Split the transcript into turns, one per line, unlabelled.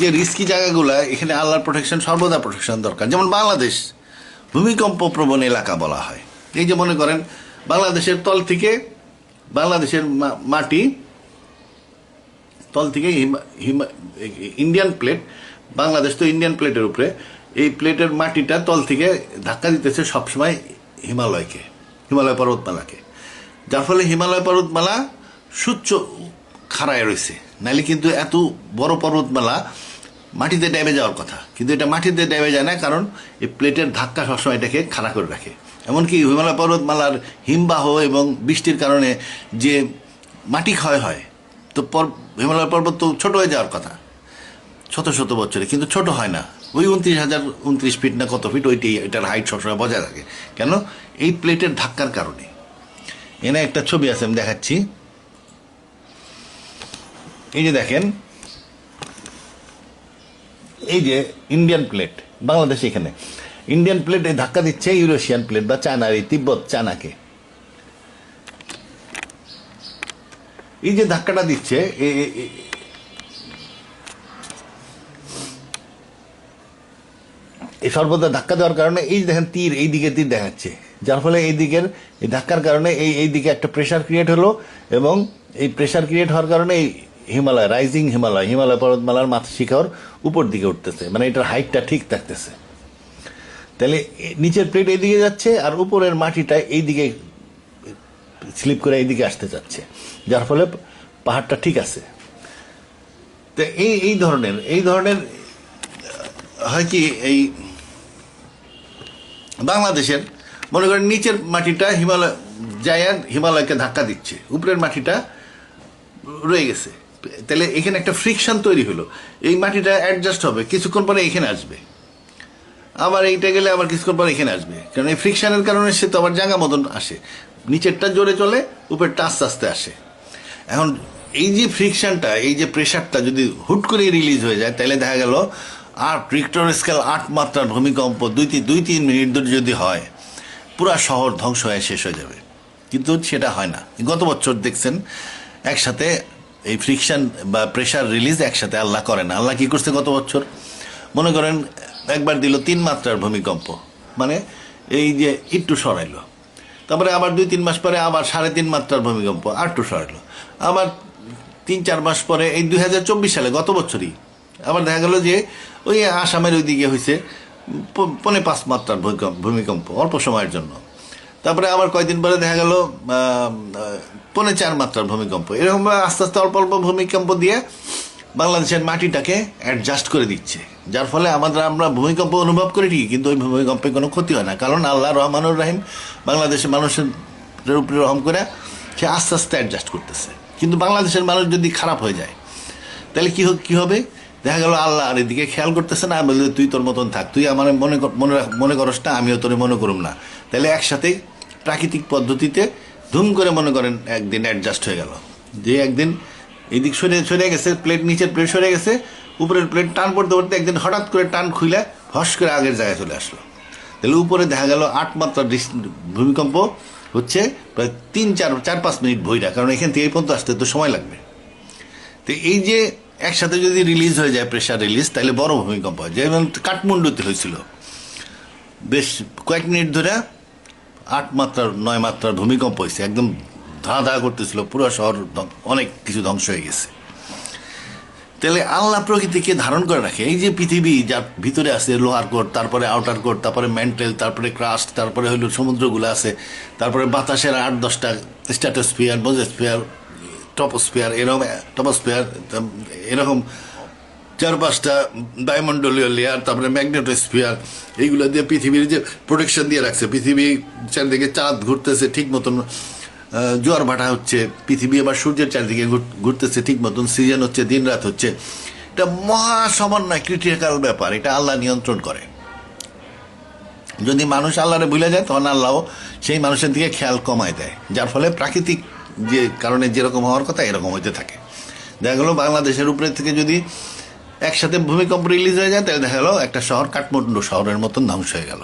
যে রিস্কি জায়গাগুলো, এখানে আল্লাহর প্রোটেকশন সর্বদা প্রোটেকশন দরকার। যেমন বাংলাদেশ, ভূমিকম্প প্রবণ এলাকা বলা হয়। এই যে মনে করেন, বাংলাদেশের তল থেকে, বাংলাদেশের মাটি, তল থেকে ইন্ডিয়ান প্লেট বাংলাদেশ তো ইন্ডিয়ান প্লেটের উপরে, এই প্লেটের মাটিটা তল থেকে ধাক্কা দিতেছে সবসময় হিমালয়কে, হিমালয় পর্বতমালাকে। যার ফলে হিমালয় পর্বতমালা সুচ্চ খাড়ায় রয়েছে। নাহলে কিন্তু এত বড় পর্বতমালা মাটিতে ড্যামে যাওয়ার কথা। কিন্তু এটা মাটিতে ড্যামে যায় না, কারণ এই প্লেটের ধাক্কা সবসময় এটাকে খাড়া করে রাখে। এমনকি হিমালয় পর্বতমালার হিমবাহ এবং বৃষ্টির কারণে যে মাটি ক্ষয় হয়, তো হিমালয় পর্বত তো ছোট হয়ে যাওয়ার কথা। শত শত বছরে, কিন্তু ছোট হয় না। ওই উনত্রিশ হাজার উনত্রিশ ফিট না কত ফিট ওইটি এটার হাইট সবসময় বজায় থাকে। কেন? এই প্লেটের ধাক্কার কারণে। এনে একটা ছবি আছে, আমি দেখাচ্ছি। এই যে দেখেন, এই যে ইন্ডিয়ান প্লেট বাংলাদেশ এখানে। ইন্ডিয়ান প্লেট এই ধাক্কা দিচ্ছে ইউরেশিয়ান প্লেট বা চায়নার এই তিব্বত চায়নাকে এই যে ধাক্কাটা দিচ্ছে এই সর্বদা ধাক্কা দেওয়ার কারণে এই দেখেন তীর, এই দিকে তীর দেখাচ্ছে। যার ফলে এই দিকের, এই ধাক্কার কারণে এই এই দিকে একটা প্রেশার ক্রিয়েট হলো এবং এই প্রেশার ক্রিয়েট হওয়ার কারণে এই হিমালয় রাইজিং হিমালয় হিমালয় পর্বতমালার মাথা শিখর উপর দিকে উঠতেছে। মানে এটার হাইটটা ঠিক থাকতেছে। তাহলে নিচের প্লেট এইদিকে যাচ্ছে আর উপরের মাটিটা এইদিকে স্লিপ করে এইদিকে আসতে যাচ্ছে। যার ফলে পাহাড়টা ঠিক আছে। তো এই এই ধরনের এই ধরনের হয় কি এই বাংলাদেশের, মনে করেন নিচের মাটিটা হিমালয় যায় হিমালয়কে ধাক্কা দিচ্ছে। উপরের মাটিটা রয়ে গেছে। তাহলে এখানে একটা ফ্রিকশন তৈরি হলো। এই মাটিটা অ্যাডজাস্ট হবে, কিছুক্ষণ পরে এখানে আসবে। আবার এইটা গেলে আবার কিছুক্ষণ পরে এখানে আসবে। কারণ এই ফ্রিকশনের কারণে সে তো আবার জায়গা মতন আসে। নিচেরটা জোরে চলে, উপরটা আস্তে আস্তে আসে। এখন এই যে ফ্রিকশনটা এই যে প্রেশারটা যদি হুট করে রিলিজ হয়ে যায়, তাহলে দেখা গেল আর রিক্টর স্কেল আট মাত্রার ভূমিকম্প দুই তিন দুই তিন মিনিট ধরে যদি হয়, পুরা শহর ধ্বংস হয়ে শেষ হয়ে যাবে। কিন্তু সেটা হয় না। গত বছর দেখছেন, একসাথে এই ফ্রিকশন বা প্রেশার রিলিজ একসাথে আল্লাহ করে না আল্লাহ কি করছে গত বছর? মনে করেন, একবার দিল তিন মাত্রার ভূমিকম্প। মানে এই যে একটু সরাইলো। তারপরে আবার দুই, তিন মাস পরে আবার সাড়ে তিন মাত্রার ভূমিকম্প, আর একটু সরাইলো। আবার তিন, চার মাস পরে এই দুই হাজার চব্বিশ সালে, গত বছরই, আবার দেখা গেল যে ওই আসামের ওইদিকে হয়েছে প- পৌনে পাঁচ মাত্রার ভূমিকম্প অল্প সময়ের জন্য। তারপরে আবার কয়েকদিন পরে দেখা গেল পৌনে চার মাত্রার ভূমিকম্প। এরকম আস্তে আস্তে অল্প অল্প ভূমিকম্প দিয়ে বাংলাদেশের মাটিটাকে অ্যাডজাস্ট করে দিচ্ছে। যার ফলে আমাদের, আমরা ভূমিকম্প অনুভব করি ঠিকই, কিন্তু ওই ভূমিকম্পে কোনো ক্ষতি হয় না। কারণ আল্লাহ রহমানুর রাহিম বাংলাদেশের মানুষের উপরে রহম করে সে আস্তে আস্তে অ্যাডজাস্ট করতেছে। কিন্তু বাংলাদেশের মানুষ যদি খারাপ হয়ে যায়, তাহলে কি কি হবে? দেখা গেল আল্লাহ আর এদিকে খেয়াল করতেছে না বললে তুই তোর মতন থাক, তুই আমার মনে মনে মনে করস না, আমিও তোরে মনে করুম না। তাহলে একসাথে প্রাকৃতিক পদ্ধতিতে ধুম করে মনে করেন একদিন অ্যাডজাস্ট হয়ে গেল। যে একদিন এদিক সরে সরে গেছে প্লেট নিচের প্লেট সরে গেছে, উপরের প্লেট টান পড়তে পড়তে একদিন হঠাৎ করে টান খুলে হস করে আগের জায়গায় চলে আসলো। তাহলে উপরে দেখা গেল আট মাত্রার ডিস- ভূমিকম্প হচ্ছে প্রায় তিন, চার চার, পাঁচ মিনিট ভইরা কারণ এখান থেকে এই পর্যন্ত আসতে তো সময় লাগবে। তো এই যে একসাথে যদি রিলিজ হয়ে যায় প্রেশার রিলিজ তাহলে বড় ভূমিকম্প হয়। যেমন কাঠমান্ডুতে হয়েছিল। বেশ কয়েক মিনিট ধরে আট মাত্রার, নয় মাত্রার ভূমিকম্প হয়েছে। একদম ধা ধা করতেছিল, পুরো শহর অনেক কিছু ধ্বংস হয়ে গেছে। তাহলে আল্লাহ প্রকৃতিকে ধারণ করে রাখে। এই যে পৃথিবী, যার ভিতরে আছে লোহার কোট, তারপরে আউটার কোট, তারপরে মেন্টেল তারপরে ক্রাস্ট, তারপরে হইল সমুদ্রগুলো আছে, তারপরে বাতাসের আট, দশটা স্ট্যাটোস্ফিয়ার মোজোস্ফিয়ার টপোস্ফিয়ার এরকম টপোস্ফিয়ার এরকম চার পাঁচটা লেয়ার তারপরে ম্যাগনেটোস্ফিয়ার এইগুলো দিয়ে পৃথিবীর যে প্রোটেকশন দিয়ে রাখছে, পৃথিবী চারদিকে চাঁদ ঘুরতেছে ঠিক মতন জোয়ার ভাটা হচ্ছে, পৃথিবী আবার সূর্যের চারদিকে ঘুর- ঘুরতেছে ঠিক মতন, সিজন হচ্ছে, দিন রাত হচ্ছে। এটা মহা সমন্বয় ক্রিটিক্যাল ব্যাপার, এটা আল্লাহ নিয়ন্ত্রণ করে। যদি মানুষ আল্লাহরে ভুলে যায়, তখন আল্লাহ সেই মানুষের দিকে খেয়াল কমায় দেয়, যার ফলে প্রাকৃতিক যে কারণে যেরকম হওয়ার কথা, এরকম হইতে থাকে। দেখা গেলো বাংলাদেশের উপরে থেকে যদি একসাথে ভূমিকম্প রিলিজ হয়ে যায়, তাহলে দেখা গেল একটা শহর কাঠমান্ডু শহরের মতন ধ্বংস হয়ে গেল।